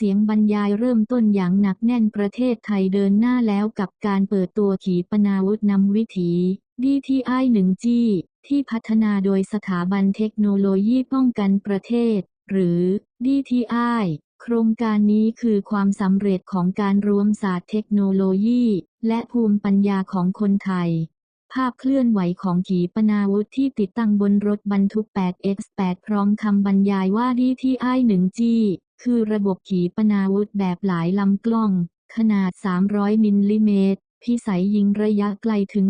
เสียงบรรยายเริ่มต้นอย่างหนักแน่นประเทศไทยเดินหน้าแล้วกับการเปิดตัวขีปนาวุธนำวิถี DTI 1G ที่พัฒนาโดยสถาบันเทคโนโลยีป้องกันประเทศ หรือ DTI โครงการนี้คือความสำเร็จของการรวมศาสตร์เทคโนโลยี และภูมิปัญญาของคนไทย ภาพเคลื่อนไหวของขีปนาวุธที่ติดตั้งบนรถบรรทุก 8x8 พร้อมคำบรรยายว่า DTI 1G คือระบบขีปนาวุธแบบหลายลำกล้อง ขนาด 300 มิลลิเมตร พิสัยยิงระยะไกลถึง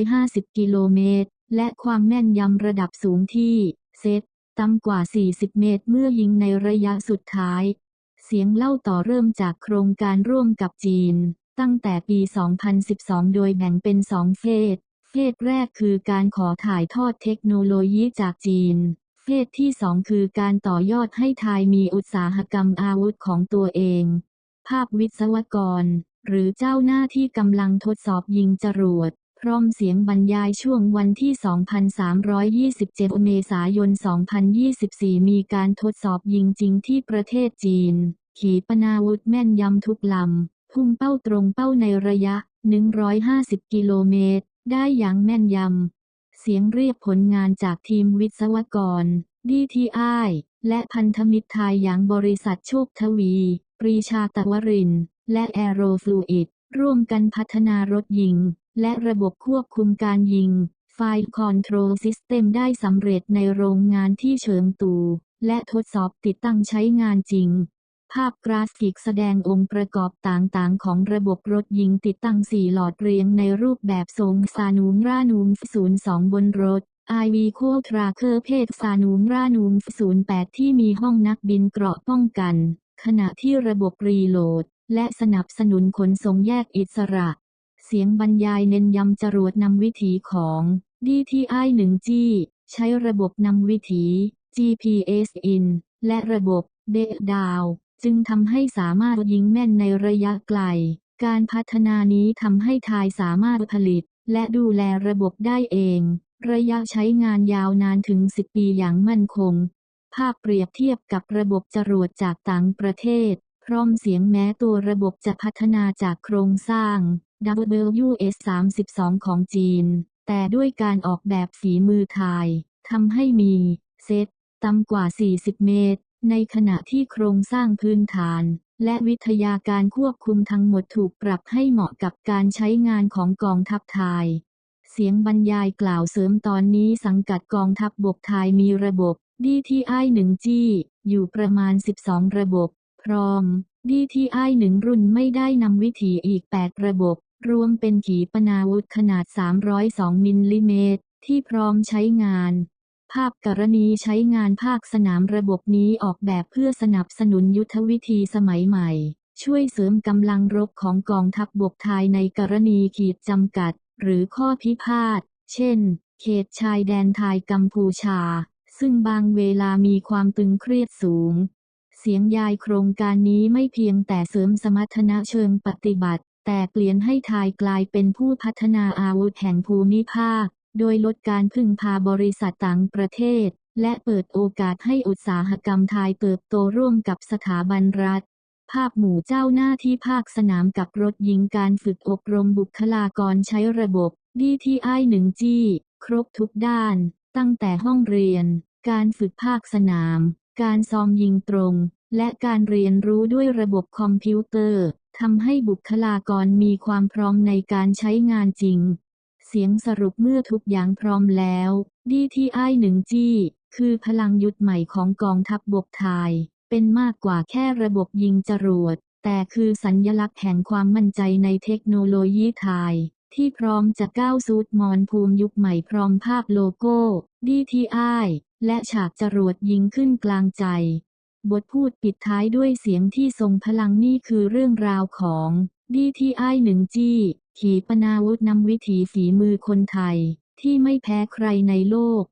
150 กิโลเมตร และความแม่นยำระดับสูงที่ เซตต่ำกว่า 40 เมตรเมื่อยิงในระยะสุดท้าย เสียงเล่าต่อเริ่มจากโครงการร่วมกับจีน ตั้งแต่ปี 2012 โดยแบ่งเป็นสองเฟสเฟสแรกคือการขอถ่ายทอดเทคโนโลยีจากจีน เฟสที่สองคือการต่อยอดให้ไทยมีอุตสาหกรรมอาวุธของตัวเอง ภาพวิศวกร หรือเจ้าหน้าที่กำลังทดสอบยิงจรวดพร้อมเสียงบรรยายช่วงวันที่ 2327 เมษายน 2024 มีการทดสอบยิงจริงที่ประเทศจีน ขีปนาวุธแม่นยำทุกลำ พุ่งเป้าตรงเป้าในระยะ 150 กิโลเมตร ได้อย่างแม่นยำ สียงเรียกผลงานจากทีมวิศวกร DTI และพันธมิตรไทยอย่างบริษัทโชคทวี ปรีชาตะวริน และแอโรฟลูอิดร่วมกันพัฒนารถยิง และระบบควบคุมการยิง ไฟล์คอนโทรลซิสเต็มได้สำเร็จในโรงงานที่เฉิงตู และทดสอบติดตั้งใช้งานจริง ภาพกราฟิกแสดงองค์ประกอบต่างๆ ของระบบรถยิงติดตั้งสี่หลอดเรียงในรูปแบบทรงซานูมรานูม02 บนรถ IV โคทราเคอร์เพศซานูมรานูม08 ที่มีห้องนักบินเกราะป้องกัน ขณะที่ระบบรีโหลด และสนับสนุนขนส่งแยกอิสระ เสียงบรรยายเน้นย้ำจรวดนำวิถีของ DTI 1G ใช้ระบบนำวิถี GPS in และระบบ d ด d o w จึงทำให้สามารถยิงแม่นในระยะไกล การพัฒนานี้ทำให้ไทยสามารถผลิต และดูแลระบบได้เอง ระยะใช้งานยาวนานถึง 10 ปีอย่างมั่นคง ภาพเปรียบเทียบกับระบบจรวดจากต่างประเทศ พร้อมเสียงแม้ตัวระบบจะพัฒนาจากโครงสร้าง WS-32 ของจีน แต่ด้วยการออกแบบฝีมือไทยทำให้มี เซตต่ำกว่า 40 เมตร ในขณะที่โครงสร้างพื้นฐาน และวิทยาการควบคุมทั้งหมดถูกปรับให้เหมาะกับการใช้งานของกองทัพไทย เสียงบรรยายกล่าวเสริมตอนนี้สังกัดกองทัพบบกไทยมีระบบ DTI 1G อยู่ประมาณ 12 ระบบ พร้อม DTI 1 รุ่นไม่ได้นำวิถีอีก 8 ระบบ รวมเป็นขีปนาวุธขนาด 302 มิลลิเมตร ที่พร้อมใช้งาน ภาพกรณีใช้งานภาคสนามระบบนี้ออกแบบเพื่อสนับสนุนยุทธวิธีสมัยใหม่ ช่วยเสริมกำลังรบของกองทัพบบกไทยในกรณีขีดจำกัด หรือข้อพิพาท เช่น เขตชายแดนไทยกัมพูชา ซึ่งบางเวลามีความตึงเครียดสูง เสียงยายโครงการนี้ไม่เพียงแต่เสริมสมรรถนะเชิงปฏิบัติ แต่เปลี่ยนให้ไทยกลายเป็นผู้พัฒนาอาวุธแห่งภูมิภาค โดยลดการพึ่งพาบริษัทต่างประเทศ และเปิดโอกาสให้อุตสาหกรรมไทยเติบโตร่วมกับสถาบันรัฐ ภาพหมู่เจ้าหน้าที่ภาคสนามกับรถยิงการฝึกอบรมบุคลากรใช้ระบบ DTI 1G ครบทุกด้าน ตั้งแต่ห้องเรียน การฝึกภาคสนาม การซ้อมยิงตรง และการเรียนรู้ด้วยระบบคอมพิวเตอร์ทำให้บุคลากรมีความพร้อมในการใช้งานจริง สียงสรุปเมื่อทุกอย่างพร้อมแล้ว DTI 1G คือพลังยุทธใหม่ของกองทัพบบกไทย เป็นมากกว่าแค่ระบบยิงจรวด แต่คือสัญญลักษณ์แห่งความมั่นใจในเทคโนโลยีไทย ที่พร้อมจะก้าวสู่มอนภูมิยุคใหม่พร้อมภาพโลโก้ DTI และฉากจรวดยิงขึ้นกลางใจ บทพูดปิดท้ายด้วยเสียงที่ทรงพลังนี่คือเรื่องราวของ DTI 1G ขีปนาวุธนำวิถีฝีมือคนไทย ที่ไม่แพ้ใครในโลก